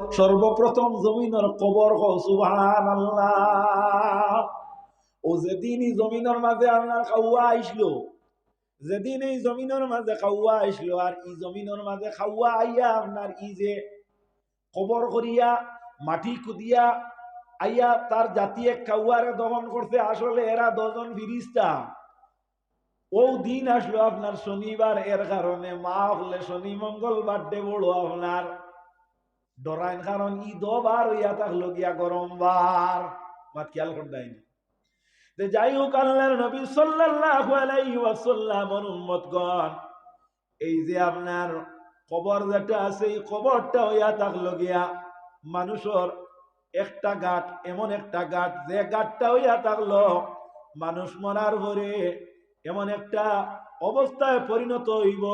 সর্বপ্রথম জমিনের কবর আল্লাহ ও যেদিন এই জমিনের মাঝে আপনার খাওয়া আইসলো যেদিন এই জমিনের মাঝে খাওয়া আইসলো আর ই জমিনের মাঝে খাওয়া আইয়া আপনার ই যে কবর করিয়া, মাটি কুদিয়া আইয়া তার জাতি এক খাওয়ারে দমন করতে আসলে এরা দজন ফিরিস্তা। ও দিন আসলো আপনার শনিবার, এর কারণে মা হলে শনি মঙ্গলবার ডে বড় আপনার ডরাইন কারণ ই দবার হইয়া থাকল গিয়া গরম বার। মাত খেয়াল করতাইনি যে যাই হোক আল্লাহর নবী সাল্লাল্লাহু আলাইহি ওয়াসাল্লাম উম্মতগণ, এই যে আপনার কবর যেটা আছে, এই কবরটা হইয়া থাকল গিয়া মানুষের একটা গাট, এমন একটা গাট, যে গাটটা হইয়া থাকল, মানুষ মরার পরে এমন একটা অবস্থায় পরিণত হইব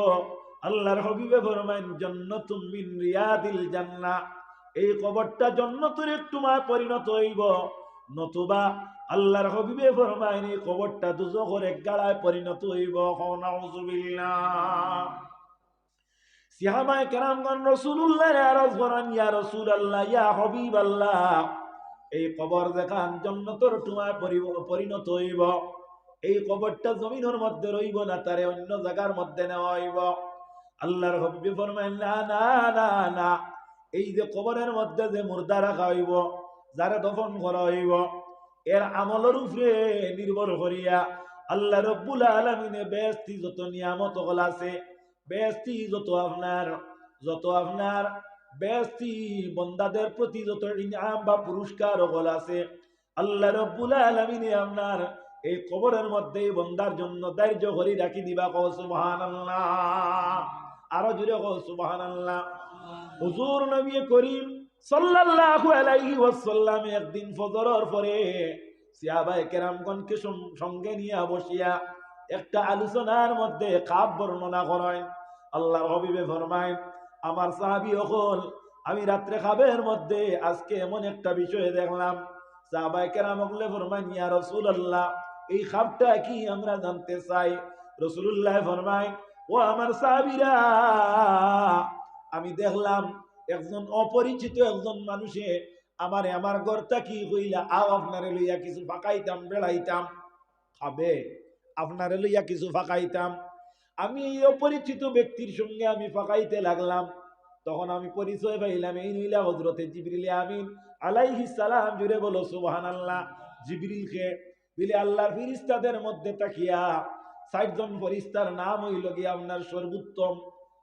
আল্লাহর হবিবে ফরমাইন, জন্নতুম মিন রিয়াদিল জান্নাহ। এই কবরটা জন্নতের একটু মা পরিণত হইব। নতুবা আল্লাহর হবিবে ফরমাইন, এই কবরটা দুজখের এক গাড়ায় পরিণত হইব। নাউজুবিল্লাহ সিহাবায়ে কেরামগণ রাসূলুল্লাহর আরজ করেন ইয়া রাসূলুল্লাহ, ইয়া হাবিবাল্লাহ। এই কবর দেখান জন্নতর টুমায় পরিণত হইব। এই কবরটা জমিনের মধ্যে রইব না, তারে অন্য জায়গার মধ্যে নেওয়া হইব। আল্লাহর হবিবে ফরমাইন না না না না এই যে কবরের মধ্যে যে মুর্দা রাখা হইব, যারা দফন করা হইব, এর আমলের উপরে নির্ভর করিয়া আল্লাহ রব্বুল আলমিনে বেস্তি যত নিয়ামত গল আছে বেস্তি যত আপনার যত আপনার বেস্তি বন্দাদের প্রতি যত ইনাম বা পুরস্কার গল আছে, আল্লাহ রব্বুল আলমিনে আপনার এই কবরের মধ্যে বন্দার জন্য দার্য করি রাখি দিবা কৌ সুবহান আরও জুড়ে কৌ সুবহান আল্লাহ হুজুর নবী করিম সাল্লাল্লাহু আলাইহি ওয়াসাল্লাম একদিন ফজরের পরে সিয়াবায়ে কেরামগণকে সঙ্গে নিয়ে বসিয়া একটা আলোচনার মধ্যে কাব বর্ণনা করেন। আল্লাহর হবিবে ফরমায় আমার সাহাবী হল আমি রাত্রে খাবের মধ্যে আজকে এমন একটা বিষয় দেখলাম। সাহাবায়ে কেরাম হলে ফরমায় ইয়া রাসূলুল্লাহ, এই খাবটা কি আমরা জানতে চাই? রাসূলুল্লাহ ফরমায় ও আমার সাহাবীরা, আমি দেখলাম একজন অপরিচিত একজন মানুষে, আমারে আমার ঘরটা কি হইলা? আও আপনারে লইয়া কিছু ফাঁকাইতাম, বেড়াইতাম। খাবে, আপনারে লইয়া কিছু ফাঁকাইতাম। আমি এই অপরিচিত ব্যক্তির সঙ্গে আমি ফাঁকাইতে লাগলাম। তখন আমি পরিচয় পাইলাম, এই নইলা হজরতে জিবরিল আমিন আলাইহি সালাম। জুড়ে বলো সুবহান আল্লাহ জিবরিলকে বিলে, আল্লাহর ফিরিস্তাদের মধ্যে তাকিয়া ষাট জন ফরিস্তার নাম হইল গিয়া আপনার সর্বোত্তম।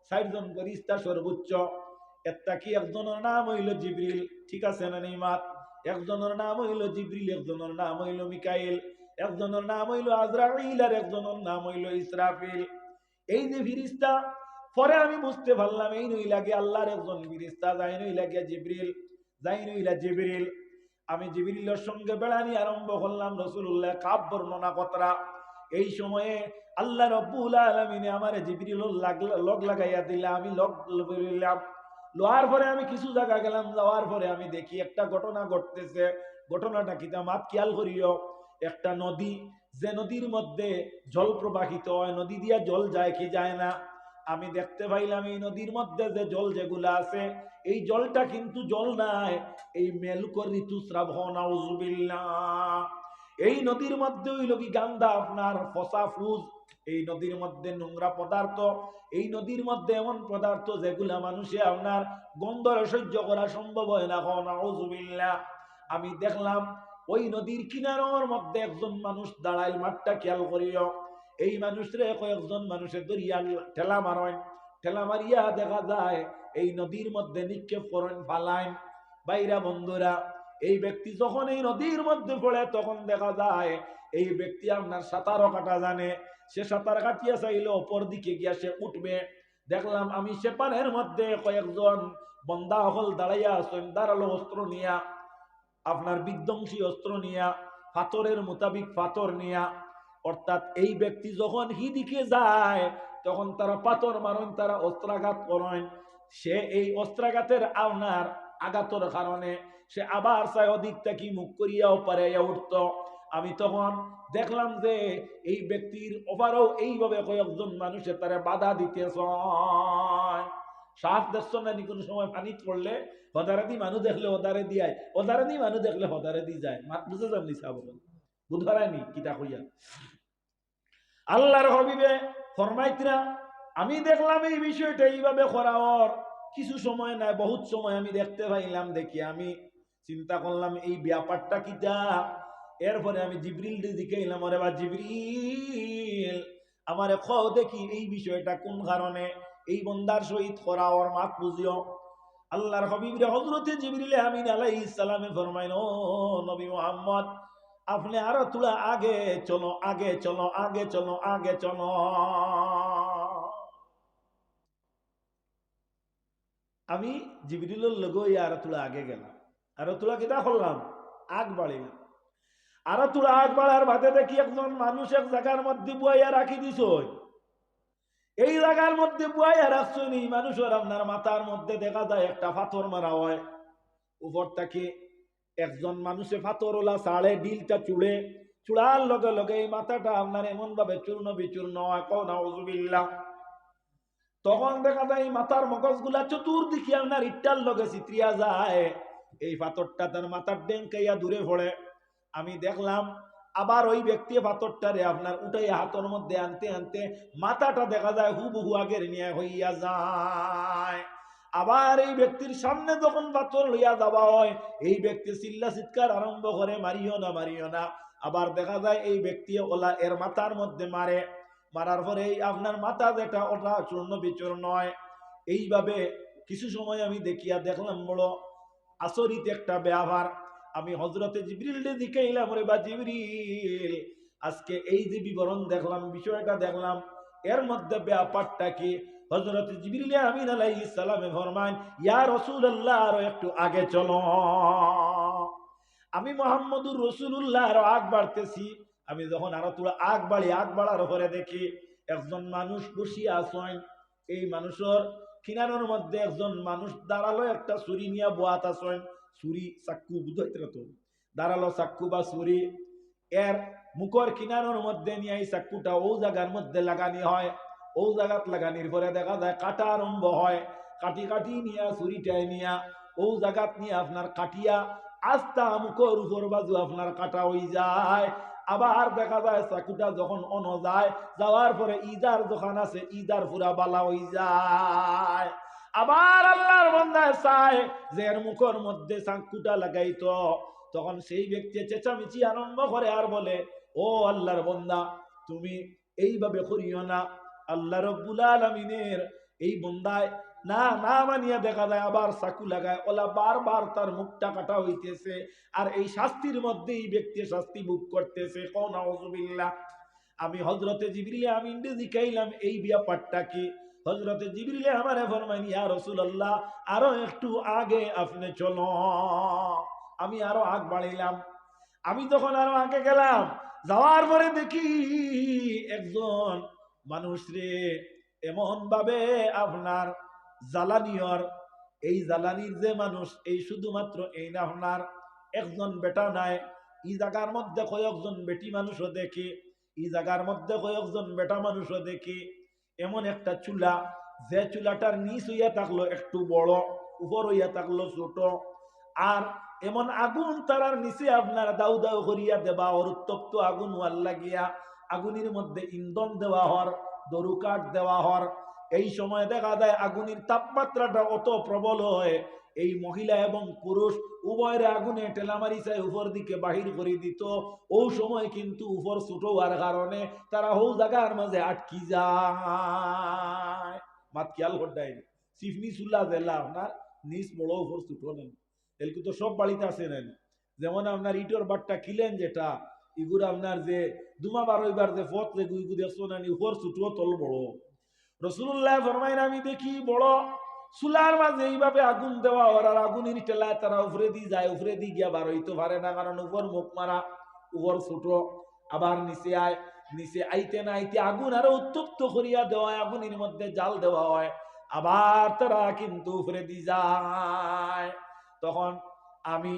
ষাট জন ফরিস্তা সর্বোচ্চ। একটা কি একজনের নাম হইল জিবরিল? ঠিক আছে না নিমাত একজনের নাম হইল জিবরিল, একজনের নাম হইল মিকাইল, একজনের নাম হইল আজরাইল আর একজনের নাম হইল ইসরাফিল। এই যে ফিরিস্তা পরে আমি বুঝতে পারলাম এই নই লাগে আল্লাহর একজন ফিরিস্তা যাই নই লাগে জিবরিল, যাই নইলা জিবরিল। আমি জিবরিলের সঙ্গে বেড়ানি আরম্ভ করলাম রসুল্লাহ কাব বর্ণনা কতরা। এই সময়ে আল্লাহ রব্বুল আলমিনে আমার জিবরিল লগ লাগাইয়া দিলে, আমি লগ বলিলাম লোয়ার পরে আমি কিছু জায়গা গেলাম, যাওয়ার পরে আমি দেখি একটা ঘটনা ঘটতেছে। ঘটনাটা কি মাত খেয়াল করিও, একটা নদী, যে নদীর মধ্যে জল প্রবাহিত হয়, নদী দিয়া জল যায় কি যায় না? আমি দেখতে পাইলাম এই নদীর মধ্যে যে জল যেগুলা আছে, এই জলটা কিন্তু জল নাই। এই মেলুকর ঋতু শ্রাবণ এই নদীর মধ্যে ওই লোকি গান্দা আপনার ফসা ফুজ, এই নদীর মধ্যে নোংরা পদার্থ, এই নদীর মধ্যে এমন পদার্থ যেগুলা মানুষে আপনার গন্ধরে সহ্য করা সম্ভব হয় না। নাউজুবিল্লাহ, আমি দেখলাম ওই নদীর কিনারোর মধ্যে একজন মানুষ দাঁড়াই মাঠটা খেয়াল করিও। এই মানুষরে কয়েকজন মানুষের দরিয়া ঠেলা মারেন। ঠেলা মারিয়া দেখা যায় এই নদীর মধ্যে নিক্ষেপ করেন, ফালাইন। বাইরা বন্ধুরা এই ব্যক্তি যখন এই নদীর মধ্যে পড়ে, তখন দেখা যায় এই ব্যক্তি আপনার সাঁতারও কাটা জানে। সে সাঁতার কাটিয়া চাইলে অপর দিকে গিয়া সে উঠবে। দেখলাম আমি সে পানের মধ্যে কয়েকজন বন্দা হল দাঁড়াইয়া আছেন দাঁড়াল অস্ত্র নিয়া, আপনার বিধ্বংসী অস্ত্র নিয়া পাথরের মোতাবিক পাথর নিয়া। অর্থাৎ এই ব্যক্তি যখন হিদিকে যায়, তখন তারা পাথর মারেন, তারা অস্ত্রাঘাত করেন। সে এই অস্ত্রাঘাতের আপনার আঘাতর কারণে সে আবার চায় অধিক থেকে মুখ করিয়াও পারে উঠত। আমি তখন দেখলাম যে এই ব্যক্তির ওভারও এইভাবে কয়েকজন মানুষের তারা বাধা দিতে সাপ দেখছ না নি কোনো সময় পানিত পড়লে হদারে দি মানুষ দেখলে হদারে দিয়ায় হদারে দি মানুষ দেখলে হদারে দি যায়। মা- বুঝে যাবনি সাহ বুধহারায়নি কিতা কইয়া। আল্লাহর হবিবে ফরমাইতরা, আমি দেখলাম এই বিষয়টা এইভাবে করাওয়ার কিছু সময় নাই, বহুত সময় আমি দেখতে পাইলাম দেখি আমি চিন্তা করলাম, এই ব্যাপারটা কিটা এরপরে আমি জিবরিল এলাম আরে বা জিবরিল, আমারে খ দেখি এই বিষয়টা কোন কারণে? এই বন্দার সহিত করাওয়ার মাত বুঝিও। আল্লাহর হবিবরে হজরতে জিবরিলে আমিন আলাইহিস ফরমাইন নবী মুহাম্মদ, আপনি আরও তুলা, আগে চলো আগে চলো আগে চলো আগে চলো। আমি জিবরিলের লগই আরও তুলা আগে গেলাম। আরও তুলা কিতা করলাম আগ বাড়িলাম আরও তুলা আগ বাড়ার ভাতে দেখি একজন মানুষ এক জায়গার মধ্যে বুয়াইয়া রাখি দিছ এই জায়গার মধ্যে বুয়াইয়া রাখছো নি, মানুষের আপনার মাথার মধ্যে দেখা যায় একটা পাথর মারা হয়। উপর থেকে একজন মানুষে পাথর ওলা সাড়ে ডিলটা চুড়ে, চূড়ার লগে লগে এই মাথাটা আপনার এমন ভাবে চূর্ণ বিচূর্ণ হয় তখন দেখা যায় এই মাথার মগজগুলা চতুর্দিকে আপনার ইট্টার লগে চিত্রিয়া যায়। এই পাথরটা তার মাথার ডেঙ্কাইয়া দূরে পড়ে। আমি দেখলাম, আবার ওই ব্যক্তি পাথরটারে আপনার উঠাইয়া হাতের মধ্যে আনতে আনতে মাথাটা দেখা যায় হুবহু আগের নিয়ে হইয়া যায়। আবার এই ব্যক্তির সামনে যখন পাথর লইয়া যাওয়া হয়, এই ব্যক্তি চিল্লা চিৎকার আরম্ভ করে, মারিও না মারিও না। আবার দেখা যায় এই ব্যক্তি ওলা এর মাথার মধ্যে মারে। মারার পরে এই আপনার মাথা যেটা, ওটা চূর্ণ বিচূর্ণ হয়। এইভাবে কিছু সময় আমি দেখিয়া দেখলাম, বড় আসরিত একটা ব্যবহার। আমি হজরতে জিবরিল দিকে এলাম রে বা জিবরিল, আজকে এই যে বিবরণ দেখলাম, বিষয়টা দেখলাম, এর মধ্যে ব্যাপারটা কি? হজরত জিবরিল আমিন আলাইহিস সালামে ফরমান ইয়া রাসূলুল্লাহ, আরও একটু আগে চলো। আমি মোহাম্মদুর রসুল্লাহ আরও আগ বাড়তেছি। আমি যখন আরও তোরা আগ বাড়ি, আগ বাড়ার পরে দেখি, একজন মানুষ বসিয়া আসেন এই মানুষের কিনানোর মধ্যে একজন মানুষ দাঁড়াল, একটা ছুরি নিয়ে বোয়াত আসেন ছুরি চাক্কু বুঝতে তো। দাঁড়াল চাক্কু বা ছুরি। এর মুখর কিনানোর মধ্যে নিয়ে এই চাক্কুটা ও জায়গার মধ্যে লাগানি হয়। ও জায়গাত লাগানির পরে দেখা যায় কাটা আরম্ভ হয়। কাটি কাটি নিয়া ছুরিটাই নিয়া ও জায়গাত নিয়ে আপনার কাটিয়া আস্তা মুখর উপর বাজু আপনার কাটা হয়ে যায়। আবার দেখা যায় চাকুটা যখন অন যায়, যাওয়ার পরে ইদার দোকান আছে ইদার পুরা বালা হয়ে যায়। আবার আল্লাহর বন্দায় চায় যে এর মুখর মধ্যে চাকুটা লাগাইতো। তখন সেই ব্যক্তি চেঁচামেচি আরম্ভ করে আর বলে, ও আল্লাহর বন্দা, তুমি এইভাবে করিও না। আল্লাহ রব্বুল আলমিনের এই বন্দায় না না মানিয়া দেখা যায়, আবার চাকু লাগায়। ওলা বারবার তার মুখটা কাটা হইতেছে, আর এই শাস্তির মধ্যে এই ব্যক্তি শাস্তি ভোগ করতেছে। কোন অজুবিল্লাহ আমি হজরতে জিবরিলে আমি ইন্ডে শিখাইলাম এই ব্যাপারটা কি? হজরতে জিবরিলে আমারে ফরমাইন, ইয়া রাসূলুল্লাহ, আরও একটু আগে আপনি চলো। আমি আরও আগ বাড়িলাম আমি তখন আরও আগে গেলাম, যাওয়ার পরে দেখি একজন মানুষ রে এমন ভাবে আপনার জ্বালানিয়র এই জ্বালানির যে মানুষ, এই শুধুমাত্র এই না আপনার একজন বেটা নাই। ই জায়গার মধ্যে কয়েকজন বেটি মানুষও দেখি ই জায়গার মধ্যে কয়েকজন বেটা মানুষও দেখি। এমন একটা চুলা, যে চুলাটার নিচ হইয়া থাকল একটু বড়, উপর হইয়া থাকল ছোট। আর এমন আগুন তারার নিচে আপনার দাউ দাউ করিয়া দেবা, ওর উত্তপ্ত আগুন ওয়াল লাগিয়া আগুনের মধ্যে ইন্ধন দেওয়া হর, দরু কাঠ দেওয়া হর। এই সময় দেখা যায় আগুনের তাপমাত্রাটা অত প্রবল হয়। এই মহিলা এবং পুরুষ উভয়ের আগুনে টেলামারি চাই উপর দিকে বাহির করে দিত। ও সময় কিন্তু উপর ছোট হওয়ার কারণে তারা হৌ জায়গার মাঝে আটকি যায়। মাত খেয়াল করতেই সিফনি চুল্লা জেলা আপনার নিজ বড় উপর ছোট নেন। এলকু তো সব বাড়িতে আছে নেন। যেমন আপনার ইটোর বাটটা কিলেন যেটা, ইগুর আপনার যে দুমা বারোইবার যে ফত যে গুইগু দেখছ না উপর ছোট তল বড়। রসুল্লাহ ফরমাইন, আমি দেখি বড় চুলার মাঝে এইভাবে আগুন দেওয়া ওর আর আগুনের টেলায় তারা উপরে দিয়ে যায় উপরে দিয়ে গিয়া বার হইতে পারে না, কারণ উপর মুখ মারা, উপর ছোট, আবার নিচে আয়, নিচে আইতে না আইতে আগুন আরও উত্তপ্ত করিয়া দেওয়া আগুনের মধ্যে জাল দেওয়া হয়, আবার তারা কিন্তু উপরে দিয়ে যায়। তখন আমি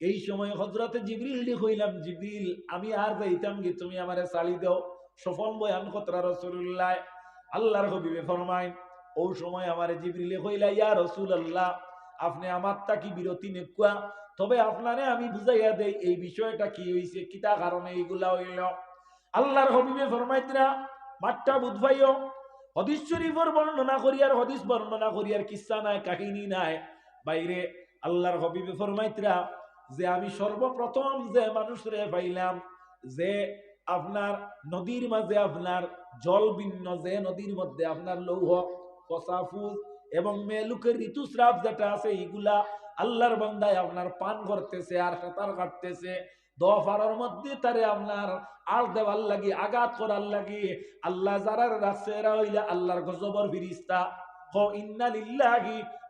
এই সময় হজরতে জিবরিল দি হইলাম জিবরিল, আমি আর যাইতাম কি, তুমি আমারে চালি দাও, সফল বয়ান কতরা রসুল্লাহ আল্লাহর হবিবে ফরমাইন ও সময় আমার জিবরিলে কইলা, ইয়া রাসূলুল্লাহ, আপনি আমার তাকি বিরতি নেকুয়া তবে আপনারে আমি বুঝাইয়া দেই, এই বিষয়টা কি হইছে কিতা কারণে এইগুলা হইল। আল্লাহর হবিবে ফরমাইতরা মাঠটা বুঝবাইও হদিস শরীফের বর্ণনা করিয়ার হদিস বর্ণনা করিয়ার কিসসা নাই, কাহিনী নাই। বাইরে আল্লাহর হবিবে ফরমাইতরা যে আমি সর্বপ্রথম যে মানুষরে পাইলাম, যে আপনার নদীর মাঝে আপনার জল ভিন্ন যে নদীর মধ্যে আপনার লৌহ কসাফুজ এবং মেলুকের ঋতুস্রাব যেটা আছে, এইগুলা আল্লাহর বান্দায় আপনার পান করতেছে আর সাঁতার কাটতেছে। দফারের মধ্যে তারে আপনার আর দেওয়ার লাগি, আঘাত করার লাগি। আল্লাহ যারার রাখছে এরা হইলে আল্লাহর গজবর ফিরিস্তা ক, ইন্না লিল্লাহি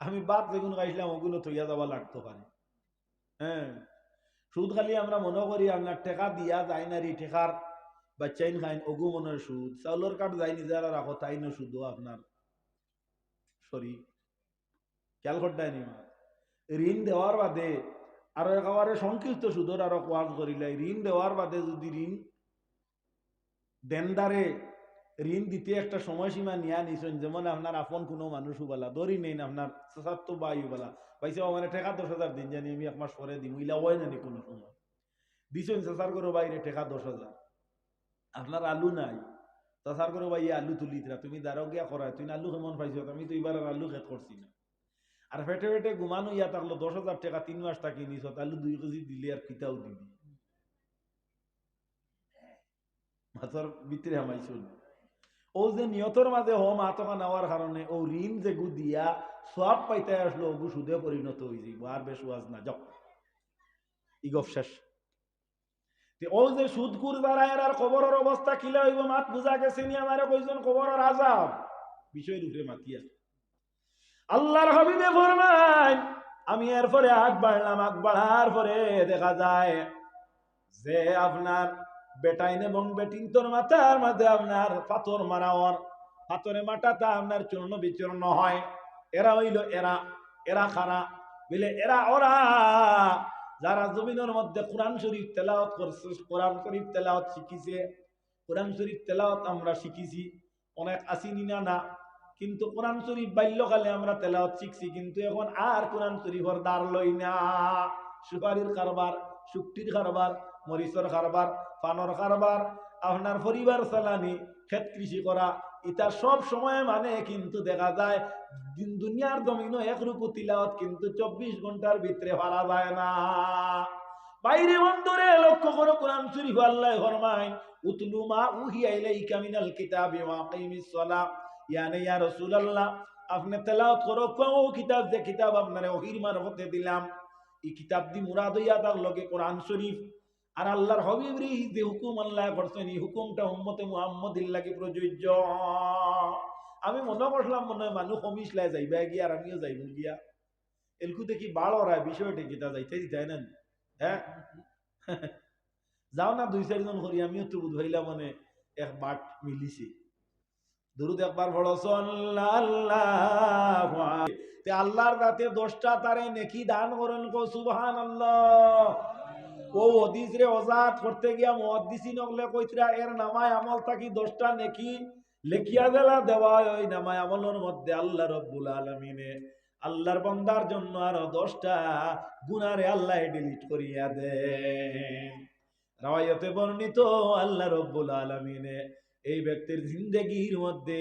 আমি বাদ যেগুলো খাইছিলাম ওগুলো থইয়া যাওয়া লাগতো পারে। হ্যাঁ সুদ খালি আমরা মনে করি আপনার টেকা দিয়া যায় না রে টেকার বাচ্চাইন খাইন অগু মনের সুদ। চাউলের কাঠ যাই নিজেরা রাখো তাই না সুদ আপনার সরি খেয়াল করতাই নি ঋণ দেওয়ার বাদে আরও একেবারে সংক্ষিপ্ত সুদর আরও কোয়াজ করিলাই ঋণ দেওয়ার বাদে যদি ঋণ দেনদারে ঋণ দিতে একটা সময়সীমা নিয়া নিছেন, যেমন আপনার আপন কোনো মানুষ বলা ধরি নেই না আপনার চাচাত্ত বায়ু বলা পাইছে আমার টেকা দশ হাজার দিন, জানি আমি এক মাস পরে দিম ইলা হয় না কোনো সময়। দিছেন চাচার করে বাইরে টেকা দশ হাজার। আপনার আলু নাই। চাচার করে ভাই আলু তুলিতরা তুমি দাঁড়াও গিয়া করা তুই আলু কেমন পাইছো? আমি তো এবার আলু খেত করছি না। আর ফেটে ফেটে ঘুমানো ইয়া থাকল দশ হাজার টাকা তিন মাস টাকি নিছ আলু দুই কেজি দিলে আর কিতাও দিবি। মাথার ভিতরে হামাইছুন ও যে নিয়তর মাঝে হম আতকা নেওয়ার কারণে ও ঋণ যে গু দিয়া সব পাইতে আসলো ওগু সুদে পরিণত হয়ে যাইব। আর বেশ ওয়াজ না, যাও। ইগফ শেষ। ও যে সুদকুর দ্বারা এর কবরের অবস্থা কিলে হইব মাত বুঝা গেছে নি আমারে কইজন কবরের আজাব বিষয়ের উপরে মাতি আছে। আল্লাহর হাবিবে ফরমান আমি এরপরে আগ বাড়লাম, আগ বাড়ার পরে দেখা যায় যে আপনার বেটাইন এবং বেটিন তোর মাথার মাঝে আপনার পাথর মারাওয়ার। পাথরে মাটাটা আপনার চূর্ণ বিচূর্ণ হয়। এরা হইল এরা এরা খারা। বলে এরা ওরা, যারা জমিনের মধ্যে কোরআন শরীফ তেলাওয়াত করছে, কোরআন শরীফ তেলাওয়াত শিখিছে। কোরআন শরীফ তেলাওয়াত আমরা শিখিছি। অনেক আসিনি না না। কিন্তু কোরআন শরীফ বাল্যকালে আমরা তেলাওয়াত শিখছি, কিন্তু এখন আর কোরআন শরীফের দ্বার লই না। সুপারির কারবার শুক্তির কারবার মরিচর কারবার পানর কারবার আপনার পরিবার চালানি ক্ষেত কৃষি করা এটা সব সময় মানে কিন্তু দেখা যায়, দিন দুনিয়ার জমিন একরূপ তিলাওয়াত কিন্তু চব্বিশ ঘণ্টার ভিতরে পারা যায় না। বাইরে বন্ধরে লক্ষ্য করো কোরআন শরীফ আল্লাহ ফরমাইন উতলু মা উহিয়া ইলাইকা মিনাল কিতাবি ওয়া আকিমিস সালাহ ইয়ানে ইয়া রাসূলুল্লাহ আপনি তেলাওয়াত করো কোন কিতাব যে কিতাব আপনারে ওহির মারফতে দিলাম। এই কিতাব দি মুরাদ হইয়া তার লগে কোরআন শরীফ আর আল্লাহর হবিব রে যে হুকুম আল্লাহ করছেন, এই হুকুমটা উম্মতে মুহাম্মদির লাগে প্রযোজ্য। আমি মনে করলাম মনে হয় মানুষ লাই যাইবা গিয়া আর আমিও যাইব গিয়া। এলকু দেখি বাড় ওরা বিষয়টা কিতা যাইতে দিতে না হ্যাঁ? যাও না দুই চারজন করি, আমিও তো বুঝাইলাম মানে এক বাট মিলিছি। দুরুদ একবার বড় তে আল্লাহর রাতে দশটা তারে নেকি দান করেন কো সুবহান আল্লাহ ও হদিস রে ওজাত করতে গিয়া মুহাদ্দিসিন নগলে কইতরা, এর নামায় আমল থাকি দশটা নেকি? লেখিয়া দেলা দেওয়া ওই নামায় আমলের মধ্যে আল্লাহ রব্বুল আলমিনে। আল্লাহর বন্দার জন্য আরও দশটা গুনারে আল্লাহ ডিলিট করিয়া দে রাওয়ায়তে বর্ণিত আল্লাহ রব্বুল আলমিনে, এই ব্যক্তির জিন্দগির মধ্যে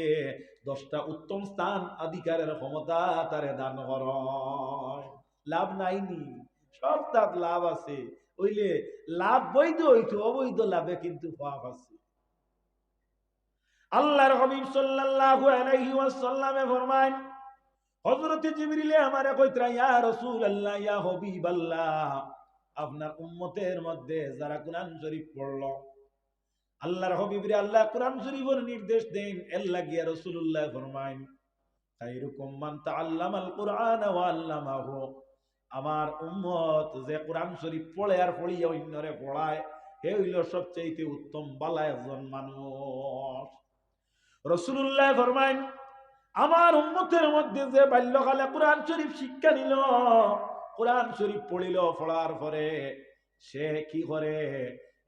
দশটা উত্তম স্থান অধিকারের ক্ষমতা তারে দান কর লাভ নাইনি সব তার লাভ আছে। ওইলে লাভ বৈধ, হইতো অবৈধ লাভে কিন্তু পাপ আছে আল্লাহর হাবিব সাল্লাল্লাহু আলাইহি ওয়াসাল্লামে ফরমান হযরত জিবরিলে আমারে কইতরা, ইয়া রাসূলুল্লাহ, ইয়া হাবিবাল্লাহ, আপনার উম্মতের মধ্যে যারা কোরআন শরীফ পড়ল, আল্লাহর হবিবরে আল্লাহ কোরআন শরীফের নির্দেশ দেন এল্লা গিয়া রাসূলুল্লাহ ফরমাইন খাইরুকুম মান তাআল্লামাল কুরআন ওয়া আল্লামাহু। আমার উম্মত যে কোরআন শরীফ পড়ে আর পড়িয়া অন্যরে পড়ায়, হে হইল সবচেয়ে উত্তম বালা একজন মানুষ। রসুল্লাহ ফরমাইন, আমার উম্মতের মধ্যে যে বাল্যকালে কোরআন শরীফ শিক্ষা নিল, কোরআন শরীফ পড়িল, পড়ার পরে সে কি করে?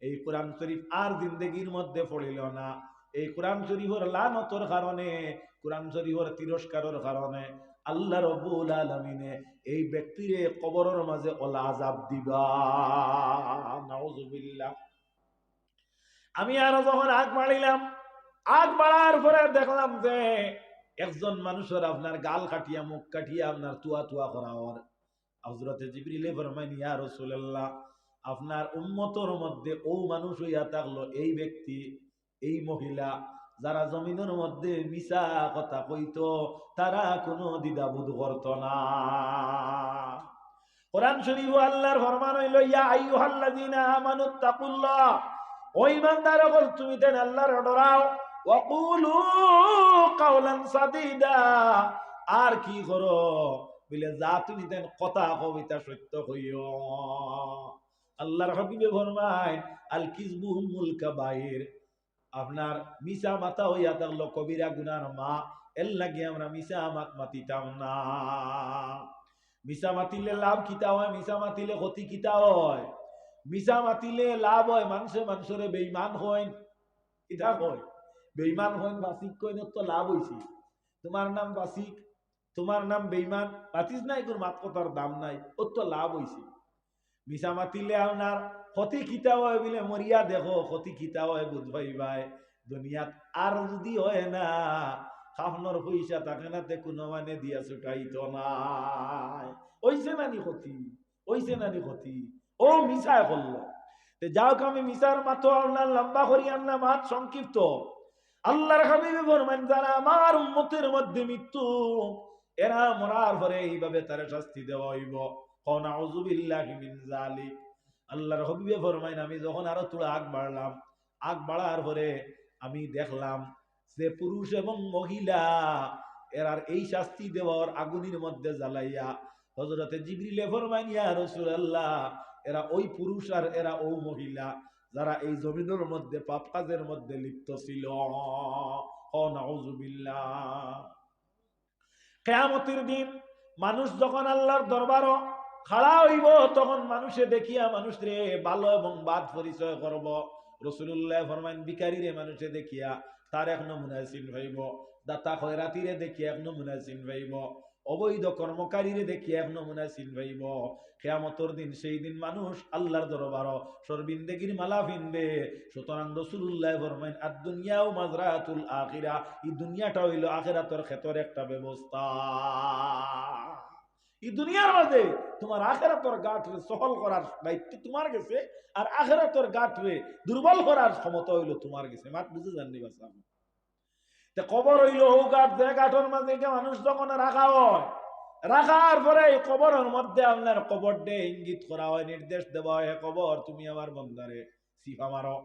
এই কোরআন শরীফ আর জিন্দগির মধ্যে পড়িল না। এই কোরআন শরীফের লানতর কারণে, কোরআন শরীফের তিরস্কারের কারণে আল্লাহ রব্বুল আলমিনে এই ব্যক্তিরে কবরের মাঝে ওলা আজাব দিবা। আমি আরও যখন আগ বাড়িলাম আগ বাড়ার পরে দেখলাম যে একজন মানুষের আপনার গাল কাটিয়া, মুখ কাটিয়া আপনার তুয়া তুয়া করা হওয়ার। হজরতে জিবরিলে ফরমাইন, ইয়া রাসূলুল্লাহ, আপনার উম্মতর মধ্যে ও মানুষ হইয়া থাকল, এই ব্যক্তি, এই মহিলা যারা জমিনের মধ্যে মিশা কথা কইতো, তারা কোনো দ্বিধাবোধ করত না। কোরআন শরীফ আল্লাহর ফরমান হইল, ইয়া আইয়ুহাল্লাযীনা আমানুত্তাকুল্লাহ ও ইমানদার হল তুমি তেন আল্লাহর ডরাও ওয়াকুলু কাওলান সাদিদা। আর কি করো? বলে, যা তুমি তেন কথা কবিতা সত্য হইও আল্লাহর হাবিবে ফরমায়, আল কিসবু হুমুল কাবাইর আপনার মিসা মাথা হইয়া থাকল কবিরা গুনার মা, এর লাগে আমরা মিসা মাত মাতিতাম না। মিসা মাতিলে লাভ কিতা হয়? মিসা মাতিলে ক্ষতি কিতা হয়? মিসা মাতিলে লাভ হয় মানুষে মানুষরে বেইমান হয় কিতা হয় বেইমান হয় বাসিক কইন তো লাভ হইছে। তোমার নাম বাসিক, তোমার নাম বেইমান পাতিস নাই তোর মাত কথার দাম নাই ওর তো লাভ হইছে। মিসা মাতিলে আপনার ক্ষতি খিতা হয় বলে মরিয়া দেখো ক্ষতি খিতা হয়, বুধ ভাই দুনিয়াত আর যদি হয় না খাফনর পয়সা তাকে না তে কোনো মানে দিয়া ছুটাইতো নাই। ওইছে নানি ক্ষতি ওইছে নানি ক্ষতি ও মিশায় করল যাও আমি মিশার মাথো আপনার লম্বা করি আন্না মাত সংক্ষিপ্ত। আল্লাহর হাবিবে ফরমান যারা আমার উম্মতের মধ্যে মৃত্যু এরা মরার পরে এইভাবে তারা শাস্তি দেওয়া হইব। আল্লাহর হবিবে ফরমাইন, আমি যখন আরও তোরা আগ বাড়লাম, আগ বাড়ার পরে আমি দেখলাম যে পুরুষ এবং মহিলা এরার এই শাস্তি দেওয়ার আগুনের মধ্যে জ্বালাইয়া হজরতে জিবরিলে ফরমাইন, ইয়া রাসূলুল্লাহ, এরা ওই পুরুষ আর এরা ও মহিলা, যারা এই জমিনের মধ্যে, পাপ কাজের মধ্যে লিপ্ত ছিল। কেয়ামতের দিন মানুষ যখন আল্লাহর দরবারও খাড়া হইব, তখন মানুষে দেখিয়া মানুষ রে ভালো এবং বাদ পরিচয় করব। রসুল্লাহ ফরমান বিকারীরে মানুষে দেখিয়া তার এক নমুনা চিন ভাইব দাতা খয়রাতিরে দেখিয়া এক নমুনায় চিন ভাইব অবৈধ কর্মকারীরে দেখিয়া এক নমুনা চিন ভাইব কেয়ামতর দিন সেই দিন মানুষ আল্লাহর দরবার সর্বিন্দেগির মালা ফিনবে সুতরাং রসুল্লাহ ফরমাইন আর দুনিয়াও মাজরাতুল আখিরা, এই দুনিয়াটা হইল আখিরাতর ক্ষেতর একটা ব্যবস্থা। এই দুনিয়ার মাঝে তোমার আখেরাতর গাঠরে সফল করার দায়িত্ব তোমার গেছে, আর আখেরাতর গাঠরে দুর্বল করার ক্ষমতা হইল তোমার গেছে। মাত বুঝে জাননি বাসা তে কবর হইল ও গাঠ যে গাঠর মাঝে যে মানুষ যখন রাখা হয়, রাখার পরে এই কবরের মধ্যে আপনার কবর ডে ইঙ্গিত করা হয়, নির্দেশ দেওয়া হয় কবর, তুমি আমার বন্দারে সিফা মারো।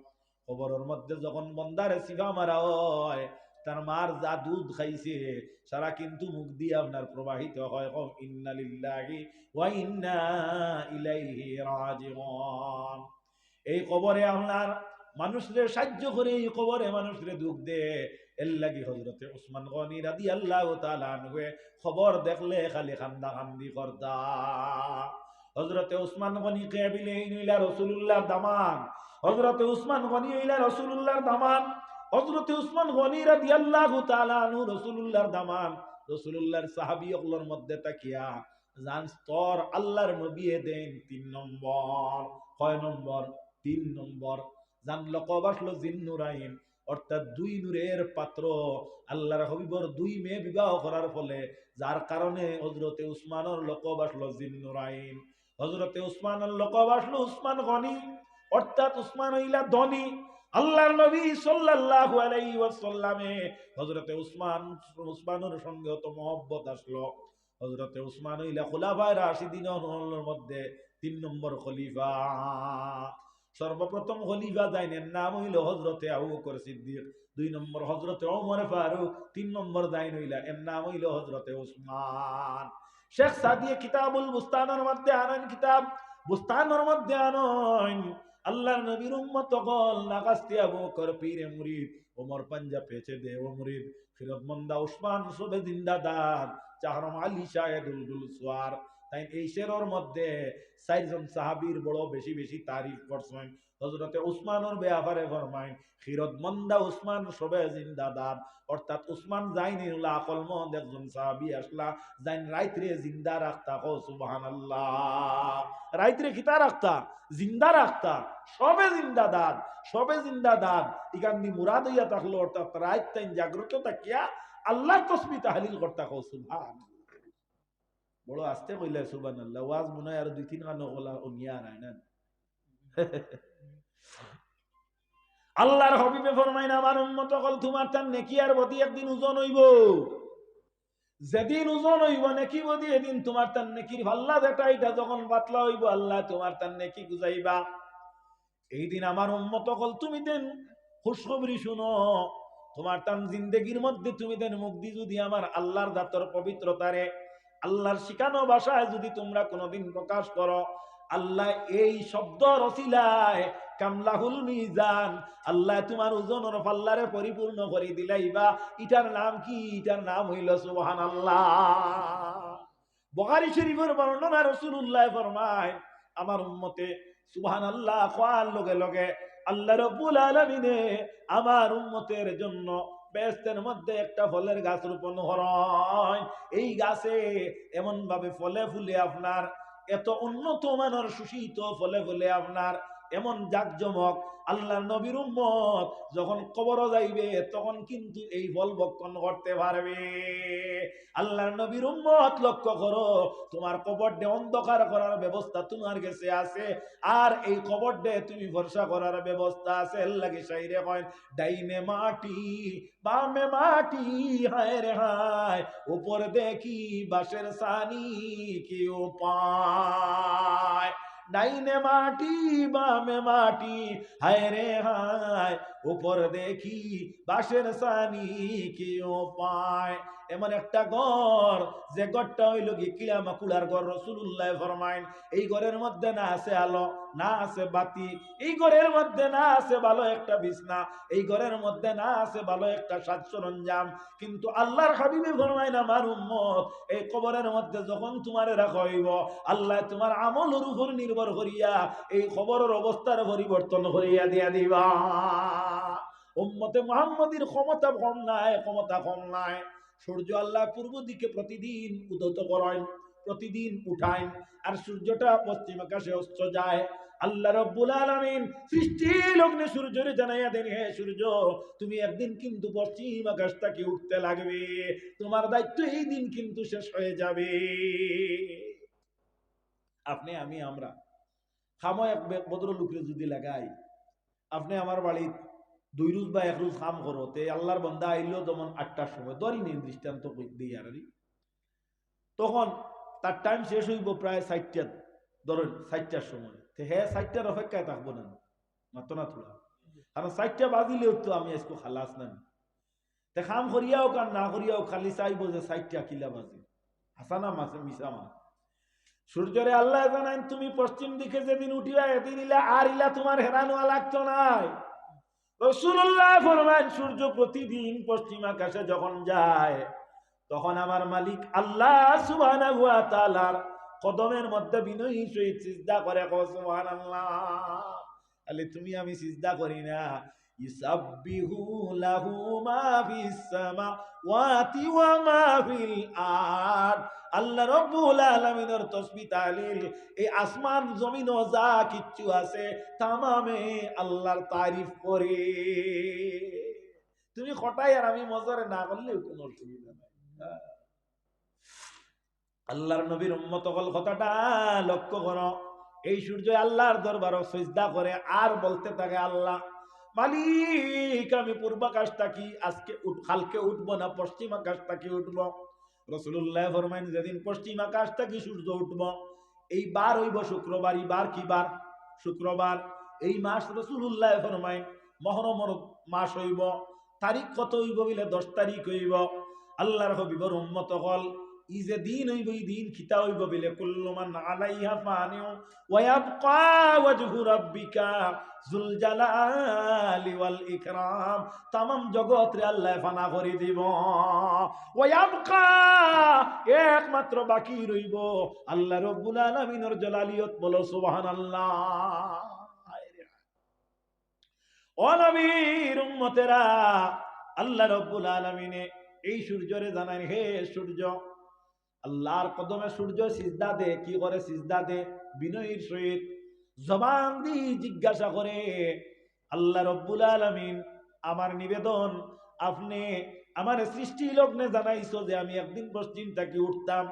কবরের মধ্যে যখন বন্দারে সিফা মারা হয় তার মার যা দুধ খাইছে সারা কিন্তু মুখ দিয়ে আপনার প্রবাহিত হয়। কম, ইন্না লিল্লাহি ওয়া ইন্না ইলাইহি রাজিউন। এই কবরে আপনার মানুষরে সাহায্য করে, এই কবরে মানুষরে দুঃখ দে। এর লাগি হজরতে উসমান গনি রাদি আল্লাহ তাআলা আনহু খবর দেখলে খালি খান্দা খান্দি করতা। হজরতে উসমান গনি কেবিলে ইলা রাসূলুল্লাহ দামান। হজরতে উসমান গনি ইলা রাসূলুল্লাহর দামান। হজরতে উসমান গনি রাদিয়াল্লাহু তাআলা আনহু রাসূলুল্লাহর দামান, রাসূলুল্লাহর সাহাবী ওগুলোর মধ্যে তাকিয়া জান স্তর আল্লাহর নবী দেন তিন নম্বর। কয় নম্বর? তিন নম্বর। জান লকব আসলো জিন্নুরাইন, অর্থাৎ দুই নূরের পাত্র আল্লাহর হবিবর দুই মেয়ে বিবাহ করার ফলে, যার কারণে হজরতে উসমানের লকব আসলো জিন্নুরাইন। হজরতে উসমানের লকব আসলো উসমান গনি, অর্থাৎ উসমান হইলা ধনী। আল্লাহর নবী সাল্লাল্লাহু আলাইহি ওয়াসাল্লামে হযরতে উসমান, উসমানের সঙ্গে তো মহব্বত আসলো। হযরতে উসমান হইলা খোলাফায়ে রাশিদিনের মধ্যে তিন নম্বর খলিফা। সর্বপ্রথম খলিফা যাইনের নাম হইল হজরতে আবু বকর সিদ্দিক, দুই নম্বর হজরতে ওমর ফারুক, তিন নম্বর দাইন হইলা, এর নাম হইল হজরতে উসমান। শেখ সাদিয়ে কিতাবুল বুস্তানের মধ্যে আনেন কিতাব। বুস্তানের মধ্যে আনন আল্লাহর নবীর উম্মত গল নাগাস্তি আবু বকর পীরে মুরিদ, ওমর পাঞ্জা পেছে দে ও মুরিদ ফিরত মন্দা উসমান সুবে জিন্দাদাদ চাহরম, আলী দুলদুল সোয়ার তাই এই শেরর মধ্যে চারজন সাহাবীর বড় বেশি বেশি তারিফ করছেন হজরতে উসমানের ব্যাপারে ফরমাইন খিরত মন্দা উসমান সবে জিন্দাদাদ অর্থাৎ উসমান যাইনি হলো আকল মহদ একজন সাহাবী আসলা, যাইন রাইত্রে জিন্দা রাখতা কো সুবহানাল্লাহ। রাইত্রে খিতা রাখতা জিন্দা রাখতা সবে জিন্দাদাদ সবে জিন্দাদাদ ইকান দি মুরাদ হইয়া থাকল অর্থাৎ রাইত তাইন জাগ্রত থাকিয়া আল্লাহ তসবি তাহলিল করতা কো সুবহান বড় আস্তে কইলা, সুবহানাল্লাহ, ওয়াজ মনে হয় আর দুই তিন গান ওলা উনিয়া নাই না আল্লাহর হবিবে ফরমাইন, আমার উম্মত কল তোমার তার নেকি আর বদি একদিন ওজন হইব। যেদিন ওজন হইব, নেকি বদি এদিন তোমার তার নেকির ভাল্লা যেটা এটা যখন পাতলা হইব, আল্লাহ তোমার তার নেকি গুজাইবা এই দিন আমার উম্মত কল তুমি দেন, খুশখবরি শুনো। তোমার তান জিন্দেগির মধ্যে তুমি দেন, মুক্তি যদি আমার আল্লাহর দাতর পবিত্রতারে আল্লাহর শিখানো ভাষায় যদি তোমরা কোনোদিন প্রকাশ করো, আল্লাহ এই শব্দ রসিলায় কামলাহুল মিজান, আল্লাহ তোমার ওজনের পাল্লারে পরিপূর্ণ করে দিলাইবা। ইটার নাম কি? ইটার নাম হইল সুবহান আল্লাহ বখারি শরীফের বর্ণনা রসুল্লাহ ফরমায়, আমার উম্মতে সুবহান আল্লাহ খোয়ার লগে লগে আল্লাহ রব্বুল আলমিনে আমার উম্মতের জন্য বেস্তের মধ্যে একটা ফলের গাছ রোপণ হয়। এই গাছে এমন ভাবে ফলে ফুলে আপনার, এত উন্নত মানের সুশীত ফলে ফুলে আপনার। এমন জাকজমক আল্লাহ নবীর উম্মত, যখন কবর যাইবে, তখন কিন্তু এই ফল ভক্ষণ করতে পারবে। আল্লাহর নবীর উম্মত, লক্ষ্য করো, তোমার কবরডে অন্ধকার করার ব্যবস্থা তোমার কাছে আছে, আর এই কবরডে তুমি ভরসা করার ব্যবস্থা আছে। লাগে সাইরে কয়, ডাইনে মাটি, বামে মাটি, হায় রে হায়, উপর দেখি বাসের সানি কেউ পায়। ডাইনে মাটি বামে মাটি হায় রে হায় উপর দেখি বাসের সানি কেউ পায়। এমন একটা ঘর যে ঘরটা হইল কি কিলা মাকুলার ঘর রসুল্লাহ ফরমাইন। এই ঘরের মধ্যে না আছে আলো, না আছে বাতি, এই ঘরের মধ্যে না আছে ভালো একটা বিছনা, এই ঘরের মধ্যে না আছে ভালো একটা সাজ সরঞ্জাম কিন্তু আল্লাহর হাবিবে ফরমাইন, আমার উম্মত, এই কবরের মধ্যে যখন তোমার রাখা হইব, আল্লাহ তোমার আমলের উপর নির্ভর করিয়া এই খবরের অবস্থার পরিবর্তন করিয়া দিয়া দিবা। উম্মতে মোহাম্মদীর ক্ষমতা কম নাই, ক্ষমতা কম নাই। সূর্য আল্লাহ পূর্ব দিকে প্রতিদিন উদত করেন, প্রতিদিন উঠায় আর সূর্যটা পশ্চিম আকাশে অস্ত যায়। আল্লাহ রব্বুল আলামিন সৃষ্টি লগ্নে সূর্যরে জানাইয়া দেন, হে সূর্য, তুমি একদিন কিন্তু পশ্চিম আকাশ থেকে উঠতে লাগবে। তোমার দায়িত্ব এই দিন কিন্তু শেষ হয়ে যাবে। আপনি, আমি, আমরা খামো এক ভদ্র লোকের যদি লাগাই, আপনি আমার বাড়ির দুই রোজ বা এক রোজ কাম করো, তে আল্লাহর বন্দা আইলেও যেমন আটটার সময়, ধরি নিন দৃষ্টান্ত দিই আর তখন তার টাইম শেষ হইব প্রায় ষাটটা ধরেন ষাটটার সময়। তো হ্যাঁ ষাটটার অপেক্ষায় থাকব না মাত্র না থোড়া কারণ ষাটটা বাজিলেও তো আমি আজকে খালাস না তে খাম করিয়াও কার না করিয়াও খালি চাইব যে ষাটটা কিলা বাজে। হাসানা মাসে মিশা মা সূর্যরে আল্লাহ জানান তুমি পশ্চিম দিকে যেদিন উঠিবা, এদিন ইলা আর ইলা তোমার হেরানোয়া লাগতো নাই। রসুল্লাহ ফরমান, সূর্য প্রতিদিন পশ্চিম আকাশে যখন যায়, তখন আমার মালিক আল্লাহ সুবহানাহু ওয়া তাআলার কদমের মধ্যে বিনয়ী সহিত সিজদা করে সুবহানাল্লাহ আলে তুমি আমি চিন্তা করি না। ইসাব্বিহু লাহু মা ফিস সামাওয়াতি ওয়া মা ফিল আরদ আল্লাহ রব্বুল আলামিনের তসবিহ তাহলিল এই আসমান জমিন ও যা কিচ্ছু আছে তামামে আল্লাহর তারিফ করে। তুমি খটাই আর আমি মজারে না করলেও কোনো অসুবিধা নাই। হ্যাঁ। আল্লাহর নবীর উম্মত কল কথাটা লক্ষ্য করো। এই সূর্য আল্লাহর দরবার সজদা করে, আর বলতে থাকে আল্লাহ মালিক, আমি পূর্বাকাশ থাকি আজকে কালকে উঠবো না, পশ্চিম আকাশ থাকি উঠবো? রসুল্লাহ ফরমাইন, যেদিন পশ্চিম আকাশ থাকি সূর্য উঠব? এই বার হইব শুক্রবার বার কি বার? শুক্রবার। এই মাস রসুল্লাহ ফরমাইন মহরমর মাস হইব। তারিখ কত হইব বলে? দশ তারিখ হইব। আল্লাহর হবিবর উম্মত হল ই যে দিন হইব, এই দিন খিতা হইব বলে। কুল্লুমান আলাইহা ফানিউ ওয়ায়াবকা ওয়াজহু রাব্বিকা জুল জালালি ওয়াল ইকরাম। তামাম জগৎ রে আল্লাহ ফানা করে দিব। ওয়ায়াবকা একমাত্র বাকি রইব। আল্লাহ রব্বুল আলামিনের জালালিয়ত বলো, সুবহানাল্লাহ। ও নবীর উম্মতেরা, আল্লাহ রব্বুল আলামিনে এই সূর্যরে জানান হে সূর্য আল্লাহর কদমে সূর্য সিজদা দে, কি করে সিজদা দে? বিনয়ীর সহিত জবান দি জিজ্ঞাসা করে, আল্লাহ রব্বুল আলামিন, আমার নিবেদন, আপনি আমার সৃষ্টি লগ্নে জানাইছো যে আমি একদিন পশ্চিম থাকি উঠতাম।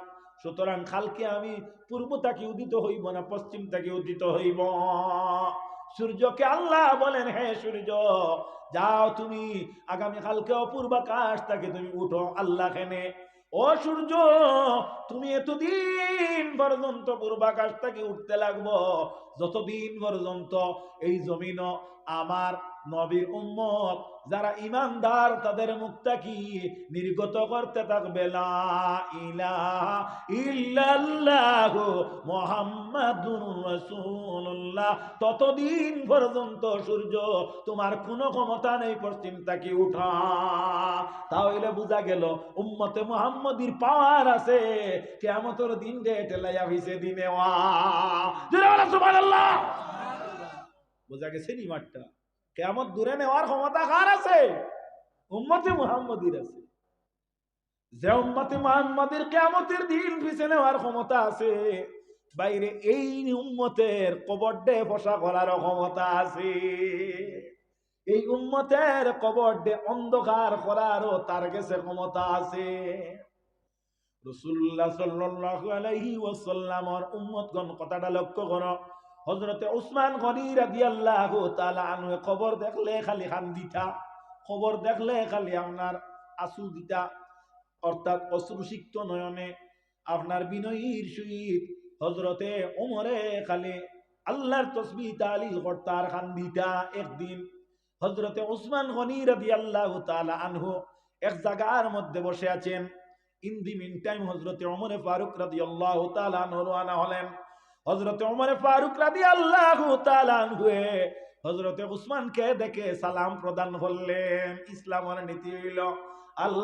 সুতরাং খালকে আমি পূর্ব তাকে উদিত হইব না, পশ্চিম তাকে উদিত হইব। সূর্যকে আল্লাহ বলেন, হে সূর্য, যাও তুমি আগামী কালকে অপূর্বাকাশ তাকে তুমি উঠো আল্লাহ খেনে ও সূর্য তুমি এতদিন পর্যন্ত পূর্বাকাশ থেকে উঠতে লাগবো। যতদিন পর্যন্ত এই জমিন আমার নবীর উম্মত, যারা ইমানদার তাদের মুক্তা কি? নির্গত করতে থাকবে ততদিন পর্যন্ত সূর্য তোমার কোনো ক্ষমতা নেই, পশ্চিম তাকে উঠা। তাহলে বোঝা গেল, উম্মতে মুহাম্মদির পাওয়ার আছে। কেমতর দিন রে টেলাইয়া হইছে, দিনে বোঝা গেছে নি মাঠটা? কেমন দূরে নেওয়ার ক্ষমতা কার আছে? উম্মতে মুহাম্মদির আছে। যে উম্মতে মুহাম্মদের কেমতের দিন পিছে নেওয়ার ক্ষমতা আছে, বাইরে এই উম্মতের কবর ডে ফসা করার ক্ষমতা আছে। এই উম্মতের কবর ডে অন্ধকার করারও তার কাছে ক্ষমতা আছে। রসুল্লাহ সাল্লাল্লাহু আলাইহি ওয়াসাল্লামর উম্মতগণ, কথাটা লক্ষ্য করো। হজরতে উসমান গনি রাদিয়াল্লাহু তাআলা আনহু খবর দেখলে খালি খান দিতা খবর দেখলে খালি আপনার আসু দিতা। অর্থাৎ অশ্রুসিক্ত নয়নে আপনার বিনয়ীর সহিত হজরতে ওমরে খালি আল্লাহর তসবি তালিল কর্তার খান দিতা একদিন। হজরতে উসমান গনি রাদিয়াল্লাহু তাআলা আনহু এক জায়গার মধ্যে বসে আছেন। ইন দি মিন টাইম হজরতে ওমরে ফারুক রাদিয়াল্লাহু তাআলা আনহু রওনা হলেন। হজরত ওমরে ফারুক রাদি আল্লাহ হুয়ে হজরতে উসমানকে দেখে সালাম প্রদান করলেন। ইসলামের নীতি হইল, আল